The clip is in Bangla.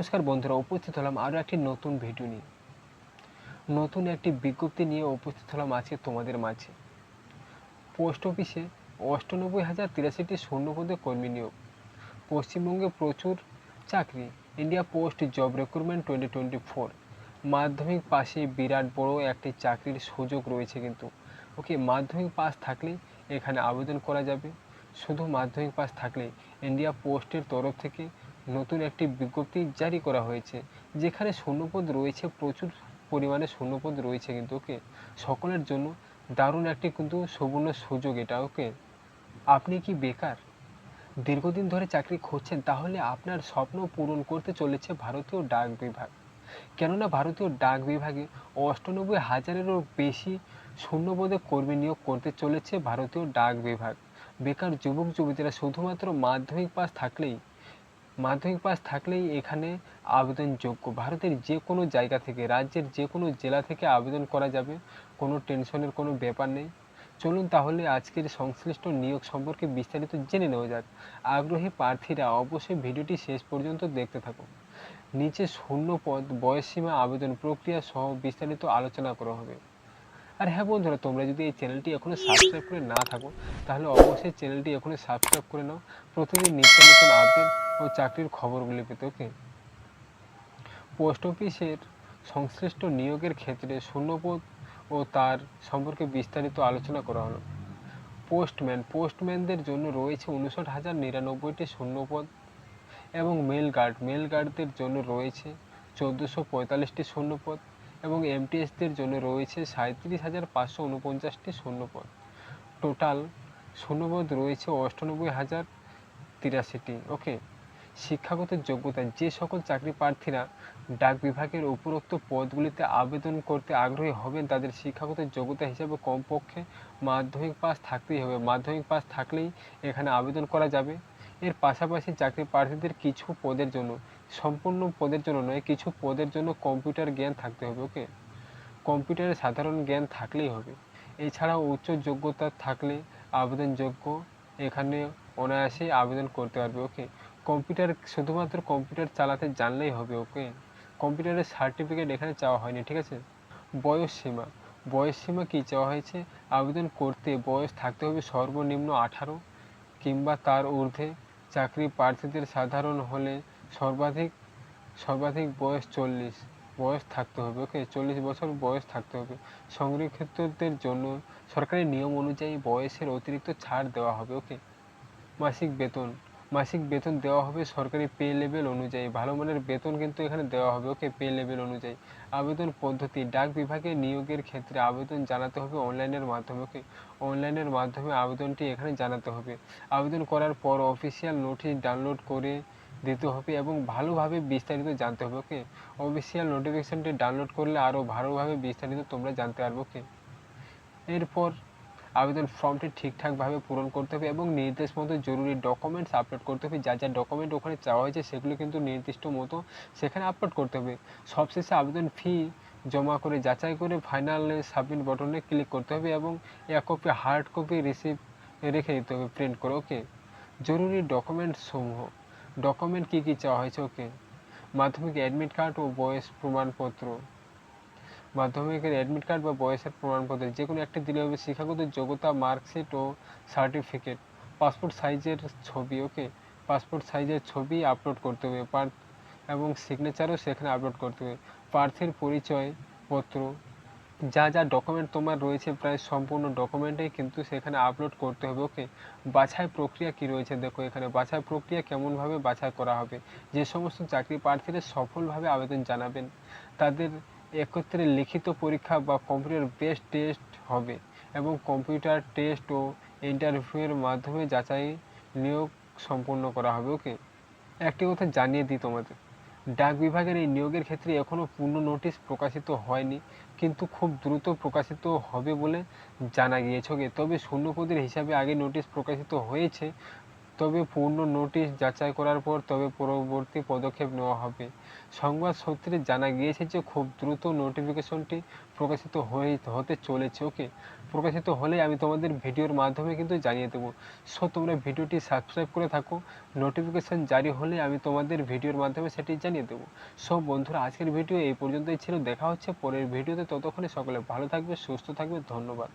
নমস্কার বন্ধুরা, উপস্থিত হলাম আরও একটি নতুন ভিডিও নিয়ে। নতুন একটি বিজ্ঞপ্তি নিয়ে উপস্থিত হলাম আজকে তোমাদের মাঝে। পোস্ট অফিসে অষ্টানব্বই হাজার তিরাশিটি শূন্যপদে কর্মী নিয়োগ। পশ্চিমবঙ্গে প্রচুর চাকরি। India post job recruitment twenty twenty four মাধ্যমিক পাশে বিরাট বড় একটি চাকরির সুযোগ রয়েছে কিন্তু। ওকে মাধ্যমিক পাস থাকলেই এখানে আবেদন করা যাবে। শুধু মাধ্যমিক পাস থাকলে ইন্ডিয়া পোস্টের তরফ থেকে নতুন একটি বিজ্ঞপ্তি জারি করা হয়েছে, যেখানে শূন্যপদ রয়েছে, প্রচুর পরিমাণে শূন্যপদ রয়েছে কিন্তু ওকে। সকলের জন্য দারুণ একটি কিন্তু সুবর্ণ সুযোগ এটা ওকে। আপনি কি বেকার? দীর্ঘদিন ধরে চাকরি খুঁজছেন, তাহলে আপনার স্বপ্ন পূরণ করতে চলেছে ভারতীয় ডাক বিভাগ। কেননা ভারতীয় ডাক বিভাগে অষ্টানব্বই হাজারেরও বেশি শূন্যপদে কর্মী নিয়োগ করতে চলেছে ভারতীয় ডাক বিভাগ। বেকার যুবক যুবতীরা শুধুমাত্র মাধ্যমিক পাস থাকলেই মাধ্যমিক পাস থাকলেই এখানে আবেদনযোগ্য। ভারতের যে কোনো জায়গা থেকে, রাজ্যের যে কোনো জেলা থেকে আবেদন করা যাবে, কোনো টেনশনের কোনো ব্যাপার নেই। চলুন তাহলে আজকের সংশ্লিষ্ট নিয়োগ সম্পর্কে বিস্তারিত জেনে নেওয়া যাক। আগ্রহী প্রার্থীরা অবশ্যই ভিডিওটি শেষ পর্যন্ত দেখতে থাকুন। নিচে শূন্য পদ বয়সসীমা আবেদন প্রক্রিয়া সহ বিস্তারিত আলোচনা করা হবে। আর হ্যাঁ বন্ধুরা, তোমরা যদি এই চ্যানেলটি এখনও সাবস্ক্রাইব করে না থাকো, তাহলে অবশ্যই চ্যানেলটি এখনও সাবস্ক্রাইব করে নাও। প্রতিদিন নিত্য নতুন আপডেট ও চাকরির খবরগুলি পেতে ওকে পোস্ট অফিসের সংশ্লিষ্ট নিয়োগের ক্ষেত্রে শূন্যপদ ও তার সম্পর্কে বিস্তারিত আলোচনা করা হলো। পোস্টম্যান পোস্টম্যানদের জন্য রয়েছে উনষাট হাজার নিরানব্বইটি শূন্যপদ এবং মেল গার্ড মেল গার্ডদের জন্য রয়েছে চোদ্দোশো পঁয়তাল্লিশটি শূন্যপদ এবং এমটিএসদের জন্য রয়েছে সাঁত্রিশ হাজার পাঁচশো উনপঞ্চাশটি শূন্যপদ। টোটাল শূন্যপদ রয়েছে অষ্টানব্বই হাজার তিরাশিটি, ওকে? শিক্ষাগত যোগ্যতা যে সকল চাকরি প্রার্থীরা ডাক বিভাগের উপরোক্ত পদগুলিতে আবেদন করতে আগ্রহী হবেন, তাদের শিক্ষাগত যোগ্যতা হিসাবে কমপক্ষে মাধ্যমিক পাস থাকতেই হবে। মাধ্যমিক পাস থাকলেই এখানে আবেদন করা যাবে। এর পাশাপাশি চাকরি প্রার্থীদের কিছু পদের জন্য, সম্পূর্ণ পদের জন্য নয়, কিছু পদের জন্য কম্পিউটার জ্ঞান থাকতে হবে, ওকে? কম্পিউটারের সাধারণ জ্ঞান থাকলেই হবে। এছাড়াও উচ্চ যোগ্যতা থাকলে আবেদনযোগ্য, এখানে অনায়াসেই আবেদন করতে পারবে, ওকে? কম্পিউটার শুধুমাত্র কম্পিউটার চালাতে জানলেই হবে ওকে কম্পিউটারের সার্টিফিকেট এখানে চাওয়া হয়নি, ঠিক আছে? বয়স সীমা। বয়স সীমা কী চাওয়া হয়েছে? আবেদন করতে বয়স থাকতে হবে সর্বনিম্ন আঠারো কিংবা তার ঊর্ধ্বে। চাকরি প্রার্থীদের সাধারণ হলে সর্বাধিক সর্বাধিক বয়স চল্লিশ। বয়স থাকতে হবে ওকে চল্লিশ বছর বয়স থাকতে হবে। সংরক্ষিতদের জন্য সরকারি নিয়ম অনুযায়ী বয়সের অতিরিক্ত ছাড় দেওয়া হবে ওকে মাসিক বেতন। মাসিক বেতন দেওয়া হবে সরকারি পে লেভেল অনুযায়ী। ভালো মানের বেতন কিন্তু এখানে দেওয়া হবে, ওকে, পে লেভেল অনুযায়ী। আবেদন পদ্ধতি, ডাক বিভাগে নিয়োগের ক্ষেত্রে আবেদন জানাতে হবে অনলাইনের মাধ্যমে, ওকে, অনলাইনের মাধ্যমে আবেদনটি এখানে জানাতে হবে। আবেদন করার পর অফিসিয়াল নোটিশ ডাউনলোড করে দিতে হবে এবং ভালোভাবে বিস্তারিত জানতে হবে, ওকে। অফিসিয়াল নোটিফিকেশনটি ডাউনলোড করলে আরও ভালোভাবে বিস্তারিত তোমরা জানতে পারবে, ওকে। এরপর আবেদন ফর্মটি ঠিকঠাকভাবে পূরণ করতে হবে এবং নির্দেশ মতো জরুরি ডকুমেন্টস আপলোড করতে হবে। যা যা ডকুমেন্ট ওখানে চাওয়া হয়েছে, সেগুলো কিন্তু নির্দিষ্ট মতো সেখানে আপলোড করতে হবে। সবশেষে আবেদন ফি জমা করে, যাচাই করে ফাইনাল সাবমিট বটনে ক্লিক করতে হবে এবং এক কপি হার্ড কপি রিসিভ রেখে দিতে হবে প্রিন্ট করে। ওকে জরুরি ডকুমেন্ট সমূহ। ডকুমেন্ট কী কী চাওয়া হয়েছে? ওকে মাধ্যমিক অ্যাডমিট কার্ড ও বয়স প্রমাণপত্র। মাধ্যমিকের অ্যাডমিট কার্ড বা বয়সের প্রমাণপত্র যে কোনো একটি দিলে হবে শিক্ষাগত যোগ্যতা মার্কশিট ও সার্টিফিকেট পাসপোর্ট সাইজের ছবি ওকে পাসপোর্ট সাইজের ছবি আপলোড করতে হবে পার এবং সিগনেচারও সেখানে আপলোড করতে হবে। প্রার্থীর পরিচয় পত্র, যা যা ডকুমেন্ট তোমার রয়েছে প্রায় সম্পূর্ণ ডকুমেন্টেই কিন্তু সেখানে আপলোড করতে হবে ওকে বাছাই প্রক্রিয়া কি রয়েছে দেখো এখানে, বাছাই প্রক্রিয়া কেমনভাবে বাছাই করা হবে? যে সমস্ত চাকরি প্রার্থীরা সফলভাবে আবেদন জানাবেন, তাদের একত্রে লিখিত পরীক্ষা বা কম্পিউটার বেসড টেস্ট হবে এবং কম্পিউটার টেস্ট ও ইন্টারভিউয়ের মাধ্যমে যাচাই নিয়োগ সম্পন্ন করা হবে ওকে একটি কথা জানিয়ে দিই তোমাদের। ডাক বিভাগের এই নিয়োগের ক্ষেত্রে এখনও পূর্ণ নোটিশ প্রকাশিত হয়নি, কিন্তু খুব দ্রুত প্রকাশিত হবে বলে জানা গিয়েছে ওকে তবে শূন্যপদের হিসাবে আগে নোটিশ প্রকাশিত হয়েছে তবে পূর্ণ নোটিশ যাচাই করার পর তবে পরবর্তী পদক্ষেপ নেওয়া হবে। সংবাদ সূত্রে জানা গিয়েছে যে, খুব দ্রুত নোটিফিকেশনটি প্রকাশিত হয়ে হতে চলেছে, ওকে? প্রকাশিত হলে আমি তোমাদের ভিডিওর মাধ্যমে কিন্তু জানিয়ে দেবো। সো, তোমরা ভিডিওটি সাবস্ক্রাইব করে থাকো। নোটিফিকেশন জারি হলে আমি তোমাদের ভিডিওর মাধ্যমে সেটি জানিয়ে দেবো। সো, বন্ধুরা, আজকের ভিডিও এই পর্যন্তই ছিল। দেখা হচ্ছে পরের ভিডিওতে। ততক্ষণে সকলে ভালো থাকবে, সুস্থ থাকবে। ধন্যবাদ।